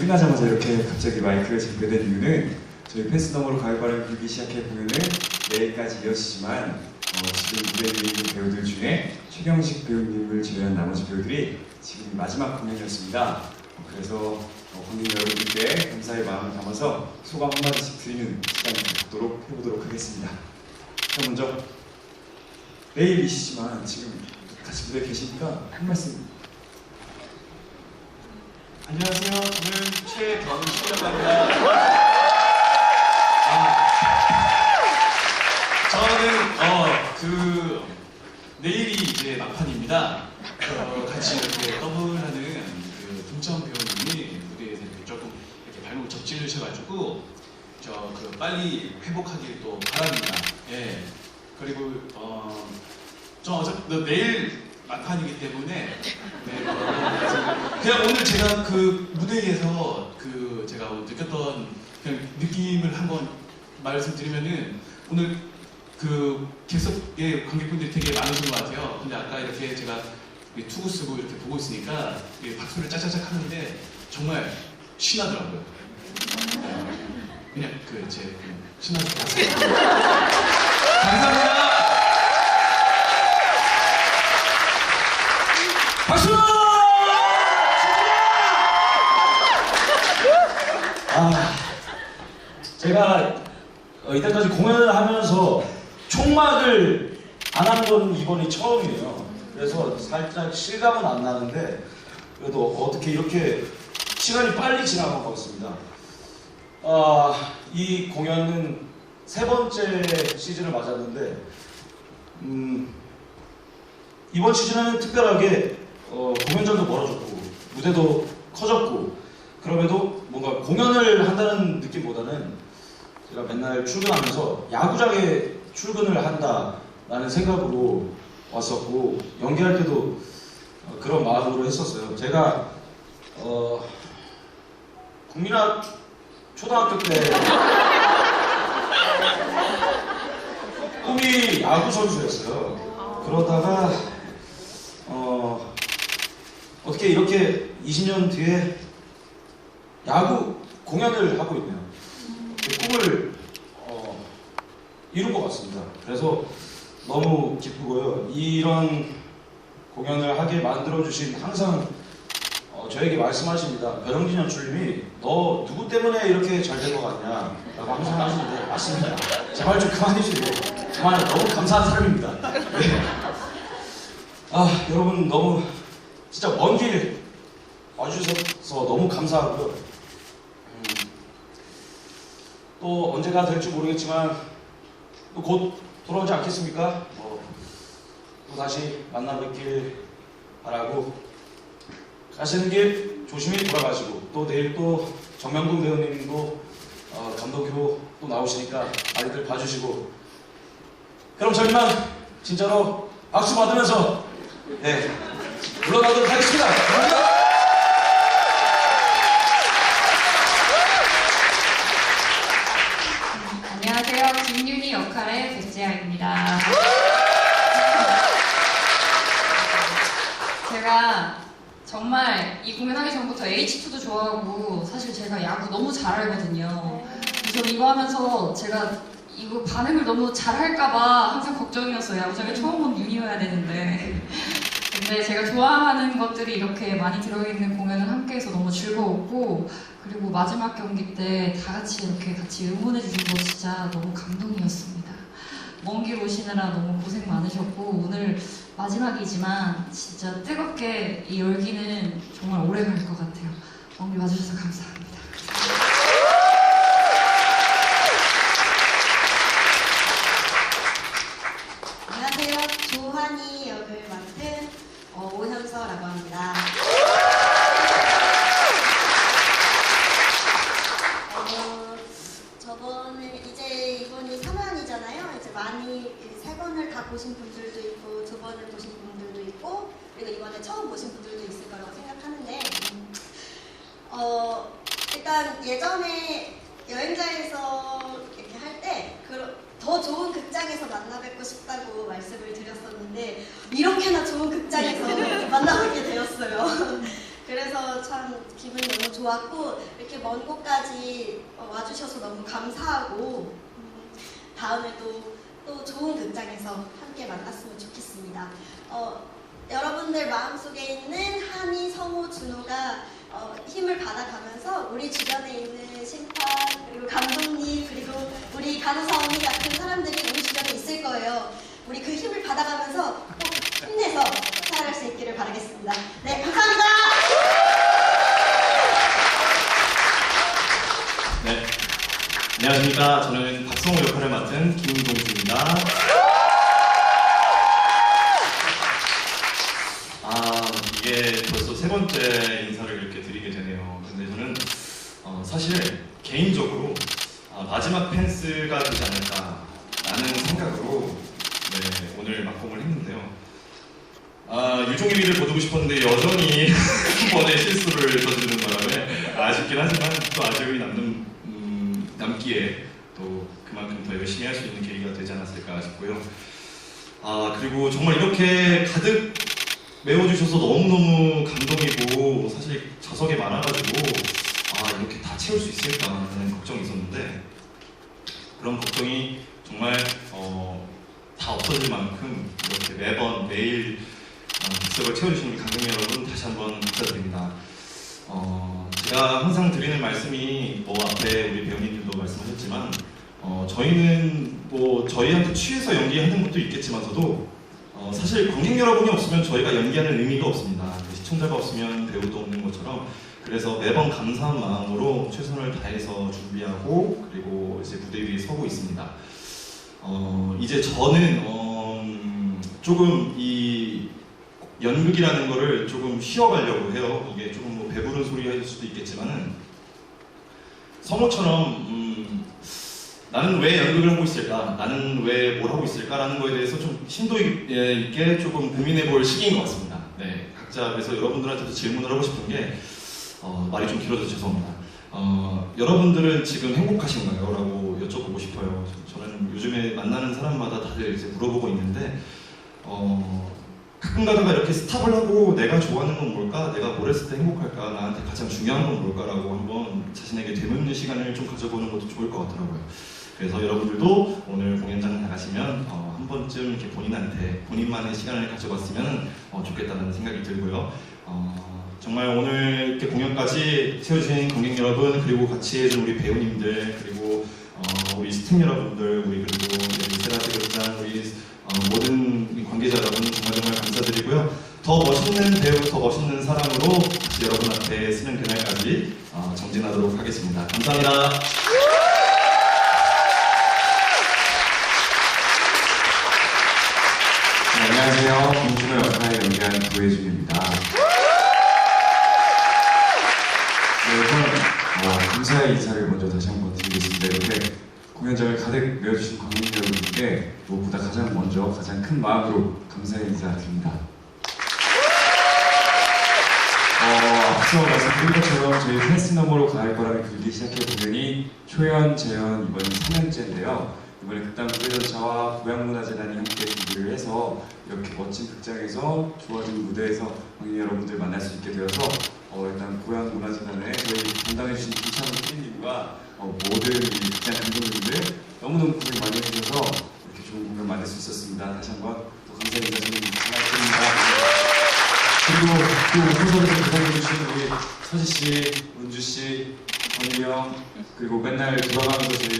끝나자마자 이렇게 갑자기 마이크를 잡게 된 이유는 저희 펜스 너머로 가을바람이 불기 시작해 공연은 내일까지 이어지지만 어, 지금 무대 위에 있는 배우들 중에 최경식 배우님을 제외한 나머지 배우들이 지금 마지막 공연이었습니다. 어, 그래서 어, 관객 여러분들께 감사의 마음을 담아서 소감 한마디씩 드리는 시간을 갖도록 해보도록 하겠습니다. 자, 먼저 내일이시지만 지금 같이 무대에 계시니까 한 말씀 안녕하세요. 저는 최경식이라고 합니다. 아, 저는 어 그 내일이 이제 막판입니다. 어, 같이 이렇게 더블하는 그 동천 배우님이 무대에서 이렇게 조금 이렇게 발목을 접질르셔가지고 저 그 빨리 회복하길 또 바랍니다. 예. 그리고 어저 너 내일 막판이기 때문에 네, 어, 그냥 오늘 제가 그 무대에서 그 제가 느꼈던 그냥 느낌을 한번 말씀드리면은 오늘 그 객석의 관객분들이 되게 많으신 것 같아요. 근데 아까 이렇게 제가 이 투구 쓰고 이렇게 보고 있으니까 이 박수를 짜자작 하는데 정말 신나더라고요. 네, 그냥 그 제 신나서 봤어요. 감사합니다. 박수! 아, 제가 어, 이때까지 공연을 하면서 총막을 안 한 건 이번이 처음이에요. 그래서 살짝 실감은 안 나는데 그래도 어떻게 이렇게 시간이 빨리 지나간 것 같습니다. 아, 이 공연은 세 번째 시즌을 맞았는데 음, 이번 시즌은 특별하게 어, 공연장도 멀어졌고 무대도 커졌고 그럼에도 뭔가 공연을 한다는 느낌보다는 제가 맨날 출근하면서 야구장에 출근을 한다라는 생각으로 왔었고 연기할 때도 어, 그런 마음으로 했었어요. 제가 어, 국민학 초등학교 때 꿈이 야구 선수였어요. 그러다가 어, 어떻게 이렇게 20년 뒤에 야구 공연을 하고 있네요. 그 꿈을 어, 이룬 것 같습니다. 그래서 너무 기쁘고요. 이런 공연을 하게 만들어주신 항상 어, 저에게 말씀하십니다. 변영진 연출님이 너 누구 때문에 이렇게 잘 된 것 같냐? 라고 항상 하시는데 맞습니다. 제발 좀 그만해주세요. 정말 너무 감사한 사람입니다. 네. 아 여러분 너무 진짜 먼 길 와주셔서 너무 감사하고요. 음, 또 언제가 될지 모르겠지만 또 곧 돌아오지 않겠습니까? 뭐, 또 다시 만나 뵙길 바라고 가시는 길 조심히 돌아가시고 또 내일 또 정명근 배우님도 어, 감독으로 또 나오시니까 많이들 봐주시고 그럼 저희만 진짜로 박수 받으면서 네 물러가도록 하겠습니다. 안녕하세요. 김윤희 역할의 백지아입니다. 제가 정말 이 공연하기 전부터 H2도 좋아하고 사실 제가 야구 너무 잘 알거든요. 그래서 이거 하면서 제가 이거 반응을 너무 잘할까봐 항상 걱정이었어요. 야구장에 처음 온 윤이어야 되는데. 근데 제가 좋아하는 것들이 이렇게 많이 들어있는 공연을 함께 해서 너무 즐거웠고 그리고 마지막 경기 때 다 같이 이렇게 같이 응원해 주신 거 진짜 너무 감동이었습니다. 먼 길 오시느라 너무 고생 많으셨고 오늘 마지막이지만 진짜 뜨겁게 이 열기는 정말 오래 갈 것 같아요. 먼길 와주셔서 감사합니다. 안녕하세요. 조한이 역을 맡은 어, 오현서라고 합니다. 어, 저번에 이제 이번이 3화이잖아요. 이제 많이 세 번을 다 보신 분들도 있고 두 번을 보신 분들도 있고 그리고 이번에 처음 보신 분들도 있을 거라고 생각하는데 음, 어, 예전에 여행자에서 이렇게 할 때 더 좋은 극장에서 만나 뵙고 싶다고 말씀을 드렸었는데 이렇게나 좋은 극장에서 만나 뵙게 되었어요. 그래서 참 기분이 너무 좋았고 이렇게 먼 곳까지 어, 와주셔서 너무 감사하고 음, 다음에도 또 좋은 극장에서 함께 만났으면 좋겠습니다. 어, 여러분들 마음속에 있는 한이, 성호, 준호가 어, 힘을 받아가면서 우리 주변에 있는 심판 그리고 감독님 그리고 우리 간호사 언니 같은 사람들이 우리 주변에 있을 거예요. 우리 그 힘을 받아가면서 꼭 힘내서 살아갈 수 있기를 바라겠습니다. 네, 감사합니다. 네. 안녕하십니까. 저는 박성호 역할을 맡은 김동주입니다. 아, 이게 벌써 세 번째 인사를 이렇게 드리게 되네요. 근데 저는 어, 사실 개인적으로 아, 마지막 펜스가 되지 않을까라는 생각으로 네, 오늘 막공을 했는데요. 아, 유종일이를 거두고 싶었는데 여전히 한 번의 실수를 저지르는 바람에 아쉽긴 하지만 또 아쉬움이 남는, 음, 남기에 또 그만큼 더 열심히 할 수 있는 계기가 되지 않았을까 싶고요. 아, 그리고 정말 이렇게 가득 메워주셔서 너무너무 감동이고 사실 좌석이 많아가지고 아, 이렇게 다 채울 수 있을까 하는 걱정이 있었는데 그런 걱정이 정말 어, 다 없어질 만큼 이렇게 매번 매일 어, 객석을 채워주시는 우리 관객 여러분 다시 한번 감사드립니다. 어, 제가 항상 드리는 말씀이 뭐 앞에 우리 배우님들도 말씀하셨지만 어, 저희는 뭐 저희한테 취해서 연기하는 것도 있겠지만서도 어, 사실 관객 여러분이 없으면 저희가 연기하는 의미가 없습니다. 그 시청자가 없으면 배우도 없는 것처럼 그래서 매번 감사한 마음으로 최선을 다해서 준비하고 그리고 이제 무대 위에 서고 있습니다. 어, 이제 저는 어, 음, 조금 이 연극이라는 거를 조금 쉬어가려고 해요. 이게 조금 뭐 배부른 소리 할 수도 있겠지만은 성우처럼 음, 나는 왜 연극을 하고 있을까? 나는 왜 뭘 하고 있을까라는 거에 대해서 좀 심도 있- 예, 있게 조금 고민해 볼 시기인 것 같습니다. 네, 각자 그래서 여러분들한테도 질문을 하고 싶은 게 어, 말이 좀 길어져서 죄송합니다. 어, 여러분들은 지금 행복하신가요? 라고 여쭤보고 싶어요. 저는 요즘에 만나는 사람마다 다들 이제 물어보고 있는데 어, 가끔 가다가 이렇게 스탑을 하고 내가 좋아하는 건 뭘까? 내가 뭘 했을 때 행복할까? 나한테 가장 중요한 건 뭘까라고 한번 자신에게 되묻는 시간을 좀 가져보는 것도 좋을 것 같더라고요. 그래서 여러분들도 오늘 공연장 나가시면 어, 한 번쯤 이렇게 본인한테 본인만의 시간을 가져봤으면 어, 좋겠다는 생각이 들고요. 어, 정말 오늘 이렇게 공연까지 채워주신 관객 여러분 그리고 같이 해준 우리 배우님들 그리고 어, 우리 스태프 여러분들 우리 그리고 미세라지 극장 우리 어, 모든 이 관계자 여러분 정말 정말 감사드리고요. 더 멋있는 배우, 더 멋있는 사람으로 다시 여러분 앞에 쓰는 그날까지 어, 정진하도록 하겠습니다. 감사합니다. 네, 안녕하세요. 김준호 역할을 연기한 도혜준입니다. 네, 우선 어, 감사의 인사를 먼저 다시 한번 드리겠습니다. 이렇게 공연장을 가득 메워주신 관객 여러분께 무엇보다 가장 먼저 가장 큰 마음으로 감사의 인사 드립니다. 어, 앞서 말씀드린 것처럼 저희 펜스 너머로 가을 바람이 불기 시작해 공연이 초연, 재연 이번이 3년째인데요. 이번에 극단 구회전차와 고향문화재단이 함께 준비를 해서 이렇게 멋진 극장에서 좋아진 무대에서 관객 여러분들 만날 수 있게 되어서 어, 일단 고향문화재단에 저희 담당해주신 김찬호 PD님과 어, 모든 이 극장 감독님들 너무너무 고생 많이 해주셔서 이렇게 좋은 공연 만날 수 있었습니다. 다시 한번 또 감사의 인사 좀 전해드립니다. 그리고 또 호소를 부탁해주신 우리 서지 씨, 은주 씨, 권희 형 그리고 맨날 돌아가면서 저희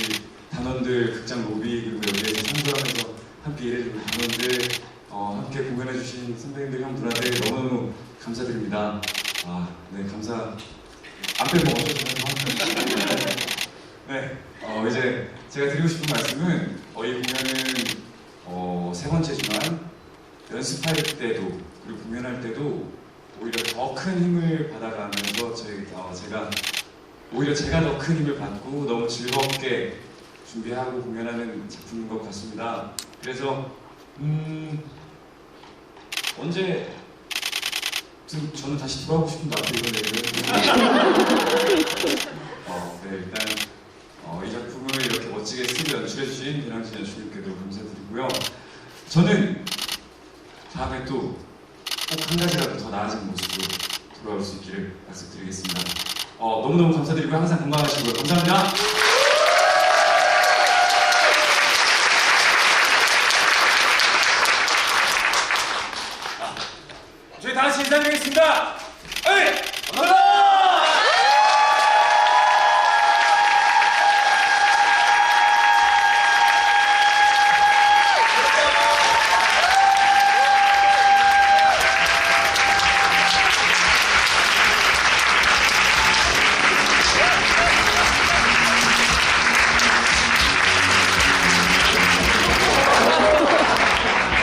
단원들 극장 로비 그리고 여기에서 상주하면서 함께 일해주고 단원들 어, 함께 공연해주신 선배님들 형들한테 너무너무 감사드립니다. 아, 네 감사. 안 빼먹었죠 저는. 네, 어, 이제 제가 드리고 싶은 말씀은 어, 이 공연은 어, 세 번째지만 연습할 때도 그리고 공연할 때도 오히려 더 큰 힘을 받아가면서 저희, 어, 제가 오히려 제가 더 큰 힘을 받고 너무 즐겁게 준비하고 공연하는 작품인 것 같습니다. 그래서 음, 언제 좀 저는 다시 돌아오고 싶은데 앞에 이런 얘기를 어, 네 일단 어, 이 작품을 이렇게 멋지게 쓰고 연출해주신 배랑진 연출님께도 감사드리고요. 저는 다음에 또 꼭 한 가지라도 더 나아진 모습으로 돌아올 수 있기를 약속드리겠습니다. 어, 너무너무 감사드리고 항상 건강하시고요. 감사합니다. 저